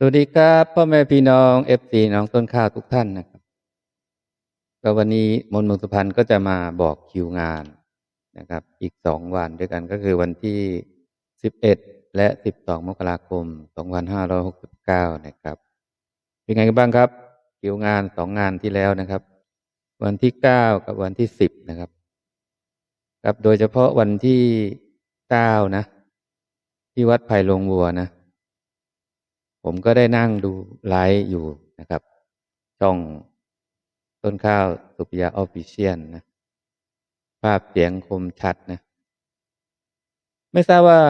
สวัสดีครับพ่อแม่พี่น้องเอฟซีน้องต้นข้าวทุกท่านนะครับก็วันนี้มนมงสุพรรณก็จะมาบอกคิวงานนะครับ อีกสองวันด้วยกันก็คือวันที่สิบเอ็ดและสิบสองมกราคมสองพันห้าร้อยหกสิบเก้านะครับ เป็นไงกันบ้างครับ คิวงานสองงานที่แล้วนะครับ วันที่เก้ากับวันที่สิบนะครับครับโดยเฉพาะวันที่เก้านะ ที่วัดไผ่ลงวัวนะ ผมก็ได้นั่งดูไลฟ์อยู่นะครับ ช่องต้นข้าวสุปยาออฟฟิเชียลนะ ภาพเสียงคมชัดนะ ไม่ทราบว่า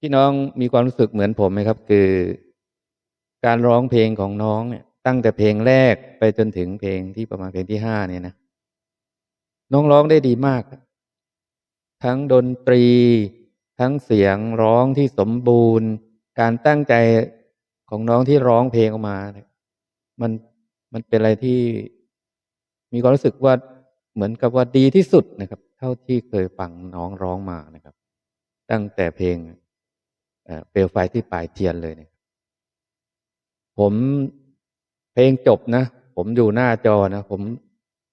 พี่น้องมีความรู้สึกเหมือนผมไหมครับ คือ การร้องเพลงของน้องเนี่ย ตั้งแต่เพลงแรกไปจนถึงเพลงที่ประมาณเพลงที่ห้าเนี่ยนะน้องร้องได้ดีมาก ทั้งดนตรี ทั้งเสียงร้องที่สมบูรณ์ การตั้งใจของน้องที่ร้องเพลงออกมาเนี่ยมันมันเป็นอะไรที่มีความรู้สึกว่าเหมือนกับว่าดีที่สุดนะครับ เท่าที่เคยฟังน้องร้องมานะครับ ตั้งแต่เพลงเปลวไฟที่ปลายเทียนเลยเนี่ยผมเพลงจบนะ ผมอยู่หน้าจอนะผม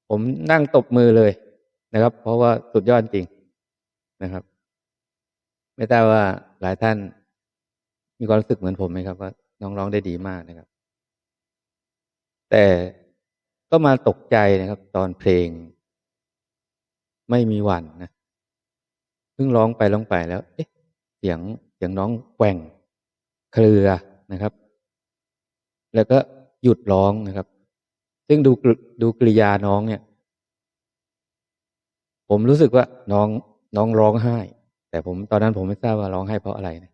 ผมนั่งตบมือเลยนะครับ เพราะว่าสุดยอดจริงนะครับ ไม่ทราบว่าหลายท่าน มีความรู้สึกเหมือนผมไหมครับว่าน้องร้องได้ดีมากนะครับ แต่ก็มาตกใจนะครับ ตอนเพลง ไม่มีวันนะเพิ่งร้องไปร้องไปแล้ว เอ๊ะ เสียงเสียงน้องแกว่งเครือนะครับ แล้วก็หยุดร้องนะครับ ซึ่งดูดูกริยาน้องเนี่ย ผมรู้สึกว่าน้องน้องร้องไห้ แต่ผมตอนนั้นผมไม่ทราบว่าร้องไห้เพราะอะไรนะ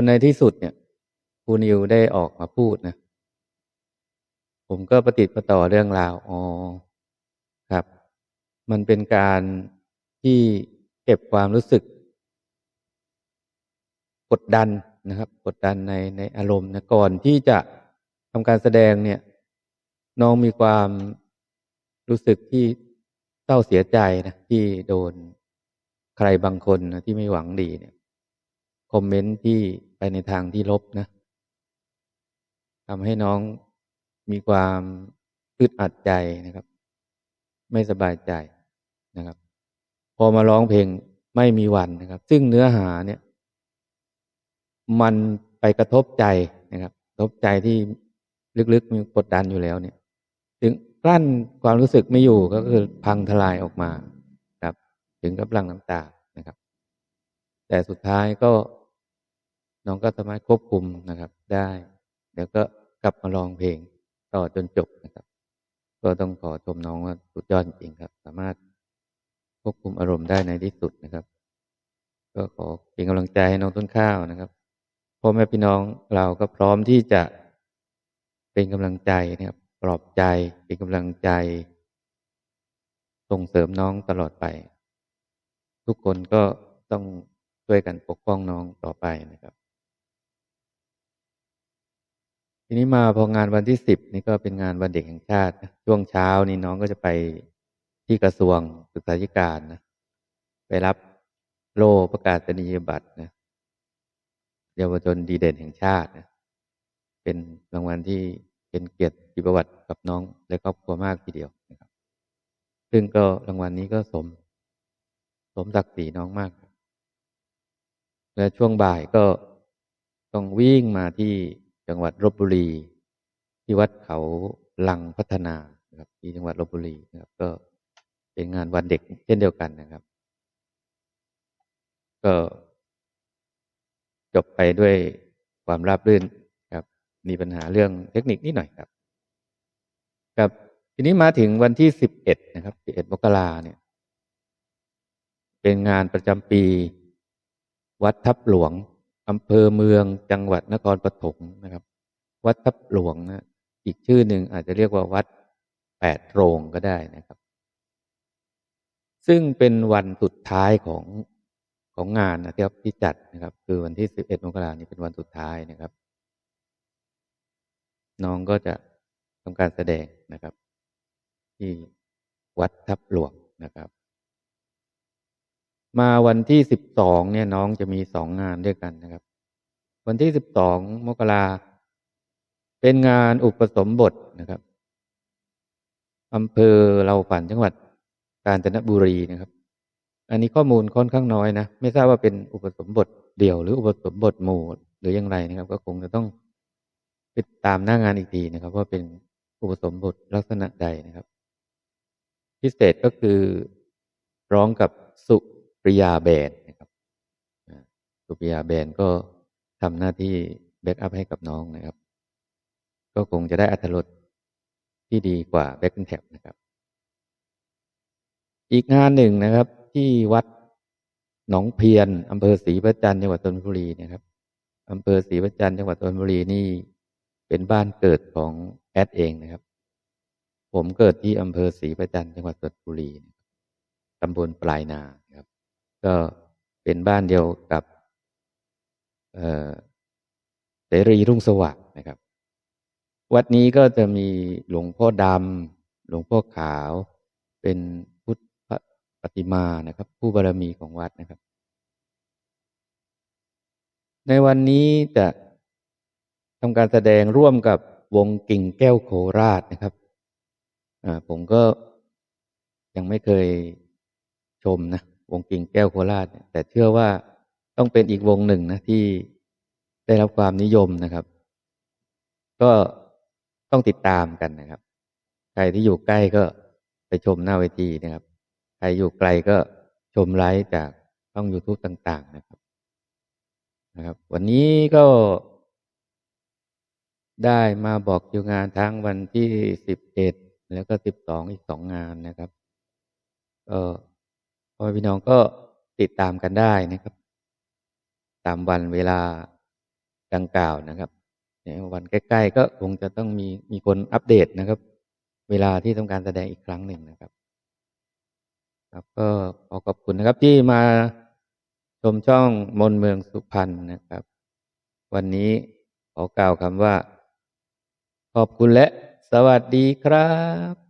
นในที่สุดเนี่ยครูนิวได้ออกมาพูดนะ ผมก็ประติดประต่อเรื่องราว อ๋อ ครับ มันเป็นการที่เก็บความรู้สึก กดดันนะครับ กดดันในในอารมณ์นะก่อนที่จะทำการแสดงเนี่ย น้องมีความรู้สึกที่เศร้าเสียใจนะที่โดนใครบางคนนะที่ไม่หวังดีเนี่ย คอมเมนต์ที่ไปในทางที่ลบนะทำให้น้องมีความอึดอัดใจนะครับ ไม่สบายใจนะครับ พอมาร้องเพลงไม่มีวันนะครับ ซึ่งเนื้อหาเนี่ย มันไปกระทบใจนะครับกระทบใจที่ลึกๆมีกดดันอยู่แล้วเนี่ย ถึงกลั้นความรู้สึกไม่อยู่ก็คือพังทลายออกมาครับ ถึงกับลังน้ำตา แต่สุดท้ายก็น้องก็สามารถควบคุมนะครับ ได้เดี๋ยวก็กลับมาร้องเพลงต่อจนจบนะครับ ก็ต้องขอชมน้องว่าสุดยอดจริงครับ สามารถควบคุมอารมณ์ได้ในที่สุดนะครับ ก็ขอเป็นกำลังใจให้น้องต้นข้าวนะครับพ่อแม่พี่น้องเราก็พร้อมที่จะเป็นกำลังใจนะครับปลอบใจเป็นกำลังใจ ส่งเสริมน้องตลอดไป ทุกคนก็ต้อง ช่วยกันปกป้องน้องต่อไปนะครับ ทีนี้มาพองานวันที่สิบนี่ก็เป็นงานวันเด็กแห่งชาตินะช่วงเช้านี่น้องก็จะไปที่กระทรวงศึกษาธิการนะไปรับโล่ประกาศนียบัตรนะเยาวชนดีเด่นแห่งชาตินะเป็นรางวัลที่เป็นเกียรติประวัติกับน้องและครอบครัวมากทีเดียวนะครับ ซึ่งก็รางวัลนี้ก็สม สมศักดิ์ศรีน้องมาก และช่วงบ่ายก็ต้องวิ่งมาที่จังหวัดลบบุรี ที่วัดเขาลังพัฒนานะครับที่จังหวัดลบบุรีนะครับ ก็เป็นงานวันเด็กเช่นเดียวกันนะครับ ก็จบไปด้วยความราบรื่นครับ มีปัญหาเรื่องเทคนิคนิดหน่อยครับ ครับทีนี้มาถึงวันที่สิบเอ็ดนะครับสิบเอ็ดมกราเนี่ย เป็นงานประจำปี วัดทับหลวงอำเภอเมืองจังหวัดนครปฐมนะครับ วัดทับหลวงนะอีกชื่อหนึ่งอาจจะเรียกว่าวัดแปดโรงก็ได้นะครับ ซึ่งเป็นวันสุดท้ายของของงานนะครับที่จัดนะครับ คือวันที่สิบเอ็ดมกรานี้เป็นวันสุดท้ายนะครับ น้องก็จะทำการแสดงนะครับ ที่วัดทับหลวงนะครับ มาวันที่สิบสองเนี่ยน้องจะมีสองงานด้วยกันนะครับ วันที่สิบสองมกราเป็นงานอุปสมบทนะครับอำเภอเราฝันจังหวัดกาญจนบุรีนะครับ อันนี้ข้อมูลค่อนข้างน้อยนะ ไม่ทราบว่าเป็นอุปสมบทเดี่ยว หรืออุปสมบทหมู่หรืออย่างไรนะครับ ก็คงจะต้องติดตามหน้างานอีกทีนะครับ ว่าเป็นอุปสมบทลักษณะใดนะครับ พิเศษก็คือร้องกับสุ ริยาแบนนะครับสุปริยาแบนก็ทำหน้าที่แบ็กอัพให้กับน้องนะครับ ก็คงจะได้อัธรสที่ดีกว่าแบ็กแท็บนะครับ อีกงานหนึ่งนะครับ ที่วัดหนองเพียนอำเภอศรีประจันทร์จังหวัดชนบุรีนะครับอำเภอศรีประจันทร์จังหวัดชนบุรีนี่เป็นบ้านเกิดของแอดเองนะครับ ผมเกิดที่อำเภอศรีประจันทร์จังหวัดชนบุรีตำบลปลายนา ก็เป็นบ้านเดียวกับเสรีรุ่งสว่างนะครับ วัดนี้ก็จะมีหลวงพ่อดำหลวงพ่อขาว เป็นพุทธปฏิมานะครับ ผู้บารมีของวัดนะครับ ในวันนี้จะทำการแสดงร่วมกับวงกิ่งแก้วโคราชนะครับผมก็ยังไม่เคยชมนะ วงกิ่งแก้วโคราชเนี่ยแต่เชื่อว่าต้องเป็นอีกวงหนึ่งนะที่ได้รับความนิยมนะครับ ก็ต้องติดตามกันนะครับ ใครที่อยู่ใกล้ก็ไปชมหน้าเวทีนะครับ ใครอยู่ไกลก็ชมไลฟ์จากช่อง YouTube ต่าง ๆ นะครับนะครับ วันนี้ก็ได้มาบอกคิวงานทั้งวันที่สิบเอ็ดแล้วก็สิบสองอีกสองงานนะครับ ก็ พ่อพี่น้องก็ติดตามกันได้นะครับ ตามวันเวลาดังกล่าวนะครับเนี่ยวันใกล้ ๆ ก็คงจะต้องมีมีคนอัปเดตนะครับ เวลาที่ต้องการแสดงอีกครั้งหนึ่งนะครับ ครับก็ขอขอบคุณนะครับที่มาชมช่องมนเมืองสุพรรณนะครับ วันนี้ขอกล่าวคำว่า ขอบคุณและสวัสดีครับ